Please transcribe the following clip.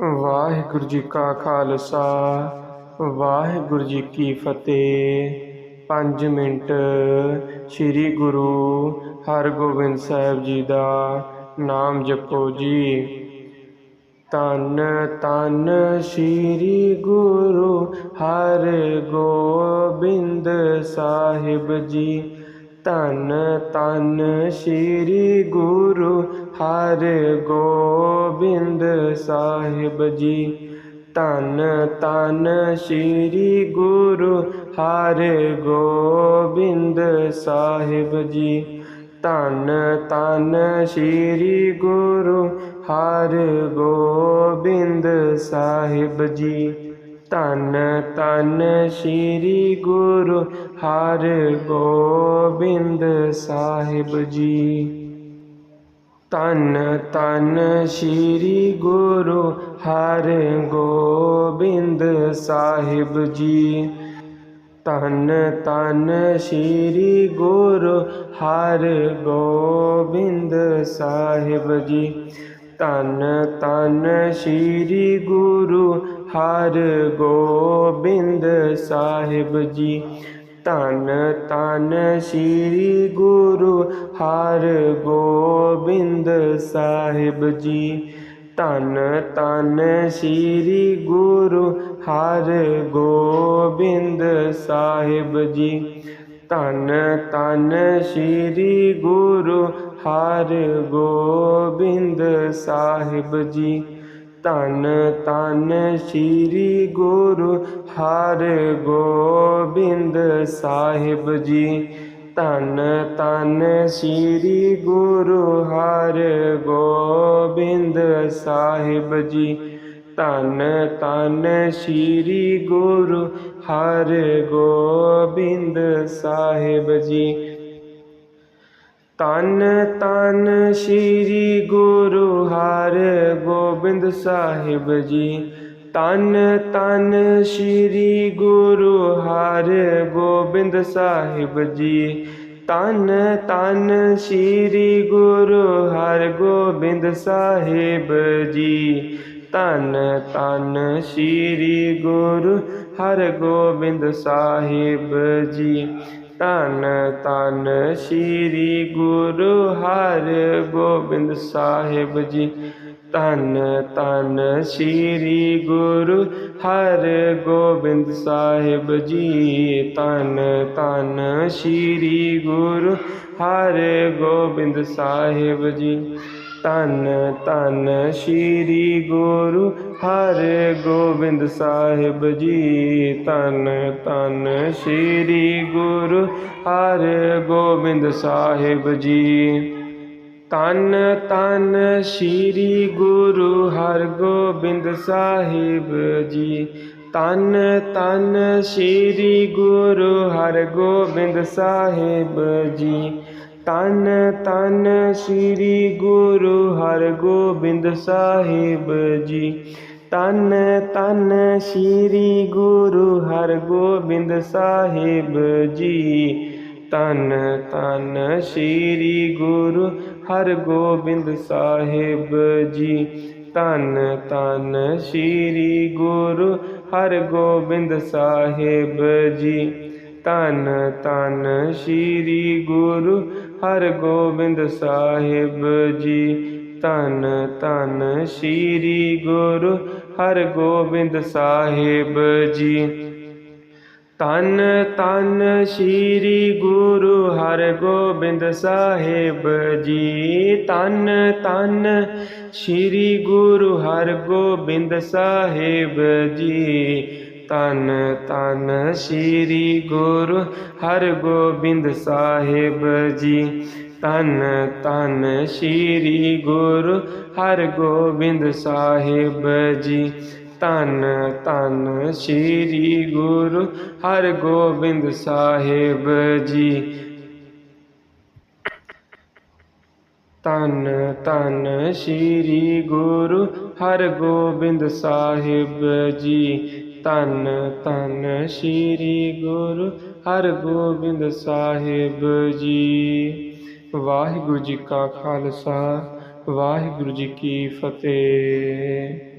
ਵਾਹਿਗੁਰੂ ਜੀ ਕਾ ਖਾਲਸਾ, ਵਾਹਿਗੁਰੂ ਜੀ ਕੀ ਫਤਿਹ। ਪੰਜ ਮਿੰਟ ਸ੍ਰੀ ਗੁਰੂ ਹਰਗੋਬਿੰਦ ਸਾਹਿਬ ਜੀ ਦਾ ਨਾਮ ਜਪੋ ਜੀ। ਤਨ ਤਨ ਸ੍ਰੀ ਗੁਰੂ ਹਰ ਗੋਬਿੰਦ ਸਾਹਿਬ ਜੀ। ਧੰਨ ਧੰਨ ਸ੍ਰੀ ਗੁਰੂ ਹਰ ਗੋਬਿੰਦ ਸਾਹਿਬ ਜੀ ਤਨ ਤਨ ਸ੍ਰੀ ਗੁਰੂ ਹਰ ਗੋਬਿੰਦ ਸਾਹਿਬ ਜੀ ਤਨ ਤਨ ਸ੍ਰੀ ਗੁਰੂ ਹਰ ਗੋਬਿੰਦ ਸਾਹਿਬ ਜੀ ਤਨ ਤਨ ਸ੍ਰੀ ਗੁਰੂ ਹਰ ਗੋਬਿੰਦ ਸਾਹਿਬ ਜੀ। ਤਨ ਤਨ ਸ੍ਰੀ ਗੁਰੂ ਹਰਗੋਬਿੰਦ ਸਾਹਿਬ ਜੀ। ਤਨ ਤਨ ਸ੍ਰੀ ਗੁਰੂ ਹਰਗੋਬਿੰਦ ਸਾਹਿਬ ਜੀ। ਤਨ ਤਨ ਸ੍ਰੀ ਗੁਰੂ ਹਰਗੋਬਿੰਦ ਸਾਹਿਬ ਜੀ। ਧੰਨ ਧੰਨ ਸ੍ਰੀ ਗੁਰੂ ਹਰਗੋਬਿੰਦ ਸਾਹਿਬ ਜੀ। ਧੰਨ ਧੰਨ ਸ੍ਰੀ ਗੁਰੂ ਹਰਗੋਬਿੰਦ ਸਾਹਿਬ ਜੀ। ਧੰਨ ਧੰਨ ਸ੍ਰੀ ਗੁਰੂ ਹਰਗੋਬਿੰਦ ਸਾਹਿਬ ਜੀ। ਧੰਨ ਧੰਨ ਸ੍ਰੀ ਗੁਰੂ ਹਰਗੋਬਿੰਦ ਸਾਹਿਬ ਜੀ। ਧੰਨ ਧੰਨ ਸ੍ਰੀ ਗੁਰੂ ਹਰਗੋਬਿੰਦ ਸਾਹਿਬ ਜੀ। ਧੰਨ ਧੰਨ ਸ੍ਰੀ ਗੁਰੂ ਹਰਗੋਬਿੰਦ ਸਾਹਿਬ ਜੀ। ਤਨ ਤਨ ਸ੍ਰੀ ਗੁਰੂ ਹਰ ਗੋਬਿੰਦ ਸਾਹਿਬ ਜੀ। ਤਨ ਤਨ ਸ੍ਰੀ ਗੁਰੂ ਹਰ ਗੋਬਿੰਦ ਸਾਹਿਬ ਜੀ। ਤਨ ਤਨ ਸ੍ਰੀ ਗੁਰੂ ਹਰ ਗੋਬਿੰਦ ਸਾਹਿਬ ਜੀ। ਤਨ ਤਨ ਸ੍ਰੀ ਗੁਰੂ ਹਰ ਗੋਬਿੰਦ ਸਾਹਿਬ ਜੀ। ਧੰਨ ਧੰਨ ਸ੍ਰੀ ਗੁਰੂ ਹਰਗੋਬਿੰਦ ਸਾਹਿਬ ਜੀ। ਧੰਨ ਧੰਨ ਸ੍ਰੀ ਗੁਰੂ ਹਰਗੋਬਿੰਦ ਸਾਹਿਬ ਜੀ। ਧੰਨ ਧੰਨ ਸ੍ਰੀ ਗੁਰੂ ਹਰਗੋਬਿੰਦ ਸਾਹਿਬ ਜੀ। ਧੰਨ ਧੰਨ ਸ੍ਰੀ ਗੁਰੂ ਹਰਗੋਬਿੰਦ ਸਾਹਿਬ ਜੀ। ਧੰਨ ਧੰਨ ਸ੍ਰੀ ਗੁਰੂ ਹਰਗੋਬਿੰਦ ਸਾਹਿਬ ਜੀ। ਤਨ ਤਨ ਸ੍ਰੀ ਗੁਰੂ ਹਰਗੋਬਿੰਦ ਸਾਹਿਬ ਜੀ। ਤਨ ਤਨ ਸ੍ਰੀ ਗੁਰੂ ਹਰਗੋਬਿੰਦ ਸਾਹਿਬ ਜੀ। ਧੰਨ ਧੰਨ ਸ੍ਰੀ ਗੁਰੂ ਹਰਗੋਬਿੰਦ ਸਾਹਿਬ ਜੀ। ਧੰਨ ਧੰਨ ਸ੍ਰੀ ਗੁਰੂ ਹਰਗੋਬਿੰਦ ਸਾਹਿਬ ਜੀ। ਧੰਨ ਧੰਨ ਸ੍ਰੀ ਗੁਰੂ ਹਰਗੋਬਿੰਦ ਸਾਹਿਬ ਜੀ। ਧੰਨ ਧੰਨ ਸ੍ਰੀ ਗੁਰੂ ਹਰਗੋਬਿੰਦ ਸਾਹਿਬ ਜੀ। ਧੰਨ ਧੰਨ ਸ੍ਰੀ ਗੁਰੂ ਹਰਗੋਬਿੰਦ ਸਾਹਿਬ ਜੀ। ਧੰਨ ਧੰਨ ਸ੍ਰੀ ਗੁਰੂ ਹਰਗੋਬਿੰਦ ਸਾਹਿਬ ਜੀ। ਤਨ ਤਨ ਸ੍ਰੀ ਗੁਰੂ ਹਰਗੋਬਿੰਦ ਸਾਹਿਬ ਜੀ। ਤਨ ਤਨ ਸ੍ਰੀ ਗੁਰੂ ਹਰਗੋਬਿੰਦ ਸਾਹਿਬ ਜੀ। ਤਨ ਤਨ ਸ੍ਰੀ ਗੁਰੂ ਹਰਗੋਬਿੰਦ ਸਾਹਿਬ ਜੀ। ਤਨ ਤਨ ਸ੍ਰੀ ਗੁਰੂ ਹਰਗੋਬਿੰਦ ਸਾਹਿਬ ਜੀ। ਧੰਨ ਧੰਨ ਸ੍ਰੀ ਗੁਰੂ ਹਰਗੋਬਿੰਦ ਸਾਹਿਬ ਜੀ। ਤਨ ਧੰਨ ਸ੍ਰੀ ਗੁਰੂ ਹਰਗੋਬਿੰਦ ਸਾਹਿਬ ਜੀ। ਧੰਨ ਧੰਨ ਸ੍ਰੀ ਗੁਰੂ ਹਰਗੋਬਿੰਦ ਸਾਹਿਬ ਜੀ। ਵਾਹਿਗੁਰੂ ਜੀ ਕਾ ਖਾਲਸਾ, ਵਾਹਿਗੁਰੂ ਜੀ ਕੀ ਫਤਿਹ।